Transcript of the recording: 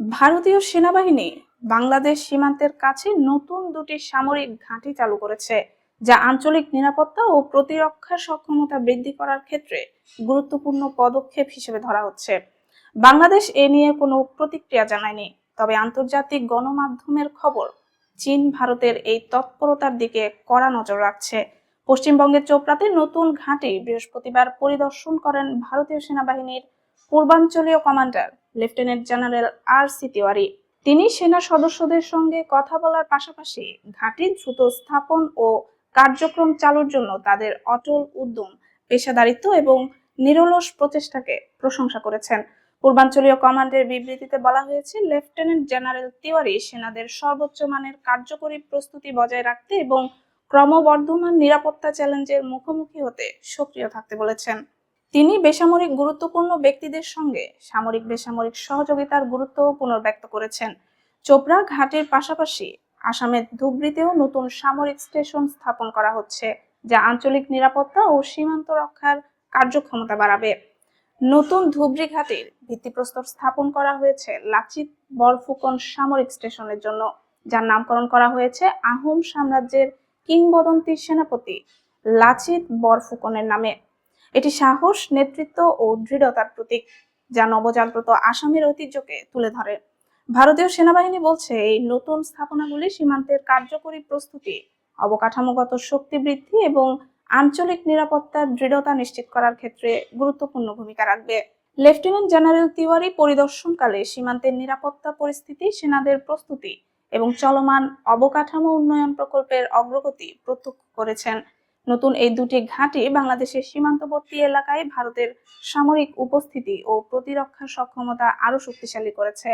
ভারতীয় সেনাবাহিনী বাংলাদেশ সীমান্তের কাছে নতুন দুটি সামরিক ঘাঁটি চালু করেছে, যা আঞ্চলিক নিরাপত্তা ও প্রতিরক্ষা সক্ষমতা বৃদ্ধি করার ক্ষেত্রে গুরুত্বপূর্ণ পদক্ষেপ হিসেবে ধরা হচ্ছে। বাংলাদেশ এ নিয়ে কোনো প্রতিক্রিয়া জানায়নি, তবে আন্তর্জাতিক গণমাধ্যমের খবর চীন ভারতের এই তৎপরতার দিকে কড়া নজর রাখছে। পশ্চিমবঙ্গের চোপড়াতে নতুন ঘাঁটি বৃহস্পতিবার পরিদর্শন করেন ভারতীয় সেনাবাহিনীর পূর্বাঞ্চলীয় commander lieutenant general R C Tiwari. তিনি সেনা সদস্যদের সঙ্গে কথা বলার পাশাপাশি ঘাঁটি দ্রুত স্থাপন ও কার্যক্রম চালুর জন্য তাদের অটল উদ্যম, পেশাদারিত্ব এবং নিরলস প্রচেষ্টাকে প্রশংসা করেছেন। পূর্বাঞ্চলীয় কমান্ডের বিবৃতিতে বলা হয়েছে, লেফটেন্যান্ট জেনারেল তিওয়ারি সেনাদের সর্বোচ্চ মানের কার্যকরী প্রস্তুতি বজায় রাখতে এবং ক্রমবর্ধমান নিরাপত্তা চ্যালেঞ্জের মুখোমুখি হতে সক্রিয় থাকতে বলেছেন। তিনি বেসামরিক গুরুত্বপূর্ণ ব্যক্তিদের সঙ্গে সামরিক বেসামরিক সহযোগিতার গুরুত্ব পুনর্ব্যক্ত করেছেন। চোপড়া ঘাটের পাশাপাশি আসামের ধুবড়িতেও নতুন সামরিক স্টেশন স্থাপন করা হচ্ছে, যা আঞ্চলিক নিরাপত্তা ও সীমান্ত রক্ষার কার্যক্ষমতা বাড়াবে। নতুন ধুবড়ি ঘাটের ভিত্তিপ্রস্তর স্থাপন করা হয়েছে লাচিত বরফুকন সামরিক স্টেশনের জন্য, যার নামকরণ করা হয়েছে আহোম সাম্রাজ্যের কিংবদন্তি সেনাপতি লাচিত বরফুকনের নামে। এটি সাহস, নেতৃত্ব ও দৃঢ়তার প্রতীক, যা নবজাগ্রত আসামের ঐতিহ্যকে তুলে ধরে। ভারতীয় সেনাবাহিনী বলছে, এই নতুন স্থাপনাগুলি সীমান্তের কার্যকরী প্রস্তুতি, অবকাঠামোগত শক্তি বৃদ্ধি এবং আঞ্চলিক নিরাপত্তার দৃঢ়তা নিশ্চিত করার ক্ষেত্রে গুরুত্বপূর্ণ ভূমিকা রাখবে। লেফটেন্যান্ট জেনারেল তিওয়ারি পরিদর্শনকালে সীমান্তের নিরাপত্তা পরিস্থিতি, সেনাদের প্রস্তুতি এবং চলমান অবকাঠামো উন্নয়ন প্রকল্পের অগ্রগতি প্রত্যক্ষ করেছেন। নতুন এই দুটি ঘাঁটি বাংলাদেশের সীমান্তবর্তী এলাকায় ভারতের সামরিক উপস্থিতি ও প্রতিরক্ষা সক্ষমতা আরও শক্তিশালী করেছে।